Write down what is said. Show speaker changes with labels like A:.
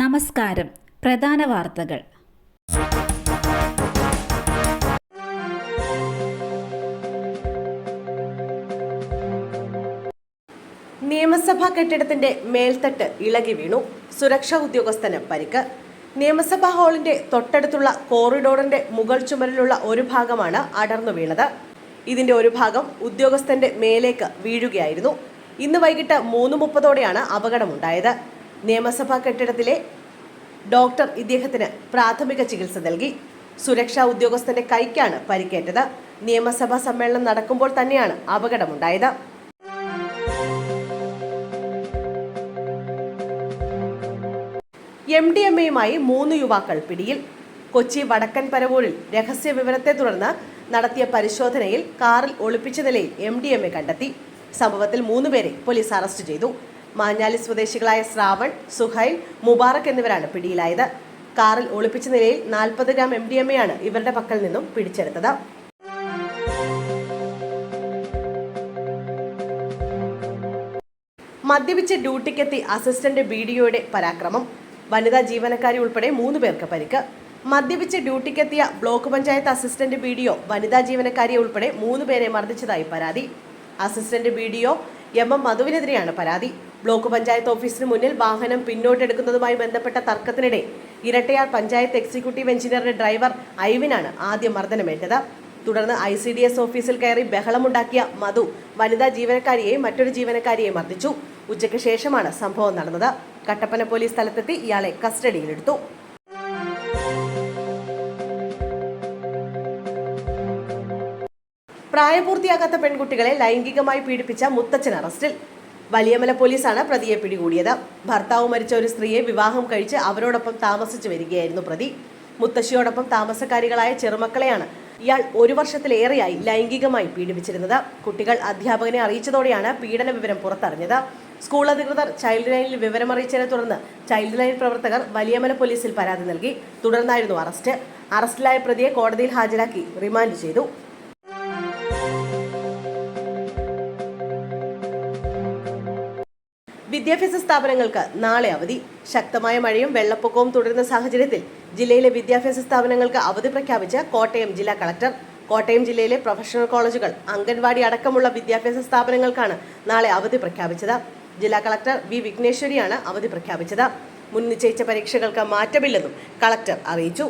A: നമസ്കാരം. പ്രധാന വാർത്തകൾ.
B: നിയമസഭാ കെട്ടിടത്തിന്റെ മേൽത്തട്ട് ഇളകി വീണു. സുരക്ഷാ ഉദ്യോഗസ്ഥന് പരിക്ക്. നിയമസഭാ ഹാളിന്റെ തൊട്ടടുത്തുള്ള കോറിഡോറിന്റെ മുകൾ ചുമരിലുള്ള ഒരു ഭാഗമാണ് അടർന്നു വീണത്. ഇതിന്റെ ഒരു ഭാഗം ഉദ്യോഗസ്ഥന്റെ മേലേക്ക് വീഴുകയായിരുന്നു. ഇന്ന് വൈകിട്ട് മൂന്ന് മുപ്പതോടെയാണ് അപകടമുണ്ടായത്. നിയമസഭാ കെട്ടിടത്തിലെ ഡോക്ടർ ഇദ്ദേഹത്തിന് പ്രാഥമിക ചികിത്സ നൽകി. സുരക്ഷാ ഉദ്യോഗസ്ഥന്റെ കൈക്കാണ് പരിക്കേറ്റത്. നിയമസഭാ സമ്മേളനം നടക്കുമ്പോൾ തന്നെയാണ് അപകടമുണ്ടായത്. എം ഡി എം എയുമായി മൂന്ന് യുവാക്കൾ പിടിയിൽ. കൊച്ചി വടക്കൻ പരവൂരിൽ രഹസ്യ വിവരത്തെ തുടർന്ന് നടത്തിയ പരിശോധനയിൽ കാറിൽ ഒളിപ്പിച്ച നിലയിൽ എം ഡി എം എ കണ്ടെത്തി. സംഭവത്തിൽ മൂന്നുപേരെ പോലീസ് അറസ്റ്റ് ചെയ്തു. മാഞ്ഞാലി സ്വദേശികളായ ശ്രാവൺ സുഹൈൽ മുബാറക് എന്നിവരാണ് പിടിയിലായത്. കാറിൽ ഒളിപ്പിച്ച നിലയിൽ നാൽപ്പത് ഗ്രാം എം ഡി എം എയാണ് ഇവരുടെ പക്കൽ നിന്നും പിടിച്ചെടുത്തത്. മദ്യപിച്ച് ഡ്യൂട്ടിക്കെത്തി അസിസ്റ്റന്റ് ബി ഡിഒയുടെ പരാക്രമം. വനിതാ ജീവനക്കാരി ഉൾപ്പെടെ മൂന്ന് പേർക്ക് പരിക്ക്. മദ്യപിച്ച് ഡ്യൂട്ടിക്കെത്തിയ block panchayat assistant B DO വനിതാ ജീവനക്കാരിയെ ഉൾപ്പെടെ മൂന്ന് പേരെ മർദ്ദിച്ചതായി പരാതി. Assistant B DO M M മധുവിനെതിരെയാണ് പരാതി. ബ്ലോക്ക് പഞ്ചായത്ത് ഓഫീസിന് മുന്നിൽ വാഹനം പിന്നോട്ടെടുക്കുന്നതുമായി ബന്ധപ്പെട്ട തർക്കത്തിനിടെ ഇരട്ടയാർ പഞ്ചായത്ത് എക്സിക്യൂട്ടീവ് എഞ്ചിനീയറുടെ ഡ്രൈവർ ഐവിനാണ് ആദ്യം മർദ്ദനമേറ്റത്. തുടർന്ന് ഐ സി ഡി എസ് ഓഫീസിൽ കയറി ബഹളമുണ്ടാക്കിയ മധു വനിതാ ജീവനക്കാരിയെയും മറ്റൊരു ജീവനക്കാരിയെയും മർദ്ദിച്ചു. ഉച്ചയ്ക്ക് ശേഷമാണ് സംഭവം നടന്നത്. കട്ടപ്പന പോലീസ് സ്ഥലത്തെത്തി ഇയാളെ കസ്റ്റഡിയിലെടുത്തു. പ്രായപൂർത്തിയാകാത്ത പെൺകുട്ടികളെ ലൈംഗികമായി പീഡിപ്പിച്ച മുത്തച്ഛൻ അറസ്റ്റിൽ. വലിയമല പോലീസാണ് പ്രതിയെ പിടികൂടിയത്. ഭർത്താവ് മരിച്ച ഒരു സ്ത്രീയെ വിവാഹം കഴിച്ച് അവരോടൊപ്പം താമസിച്ചു വരികയായിരുന്നു പ്രതി. മുത്തശ്ശിയോടൊപ്പം താമസക്കാരികളായ ചെറുമക്കളെയാണ് ഇയാൾ ഒരു വർഷത്തിലേറെയായി ലൈംഗികമായി പീഡിപ്പിച്ചിരുന്നത്. കുട്ടികൾ അധ്യാപകനെ അറിയിച്ചതോടെയാണ് പീഡന വിവരം പുറത്തറിഞ്ഞത്. സ്കൂൾ അധികൃതർ ചൈൽഡ് ലൈനിൽ വിവരമറിയിച്ചതിനെ തുടർന്ന് ചൈൽഡ് ലൈൻ പ്രവർത്തകർ വലിയമല പോലീസിൽ പരാതി നൽകി. തുടർന്നായിരുന്നു അറസ്റ്റ്. അറസ്റ്റിലായ പ്രതിയെ കോടതിയിൽ ഹാജരാക്കി റിമാൻഡ് ചെയ്തു. വിദ്യാഭ്യാസ സ്ഥാപനങ്ങൾക്ക് നാളെ അവധി. ശക്തമായ മഴയും വെള്ളപ്പൊക്കവും തുടരുന്ന സാഹചര്യത്തിൽ ജില്ലയിലെ വിദ്യാഭ്യാസ സ്ഥാപനങ്ങൾക്ക് അവധി പ്രഖ്യാപിച്ച കോട്ടയം ജില്ലാ കളക്ടർ. കോട്ടയം ജില്ലയിലെ പ്രൊഫഷണൽ കോളേജുകൾ അംഗൻവാടി അടക്കമുള്ള വിദ്യാഭ്യാസ സ്ഥാപനങ്ങൾക്കാണ് നാളെ അവധി പ്രഖ്യാപിച്ചത്. ജില്ലാ കളക്ടർ വി വിഘ്നേശ്വരിയാണ് അവധി പ്രഖ്യാപിച്ചത്. മുൻ നിശ്ചയിച്ച പരീക്ഷകൾക്ക് മാറ്റമില്ലെന്നും കളക്ടർ അറിയിച്ചു.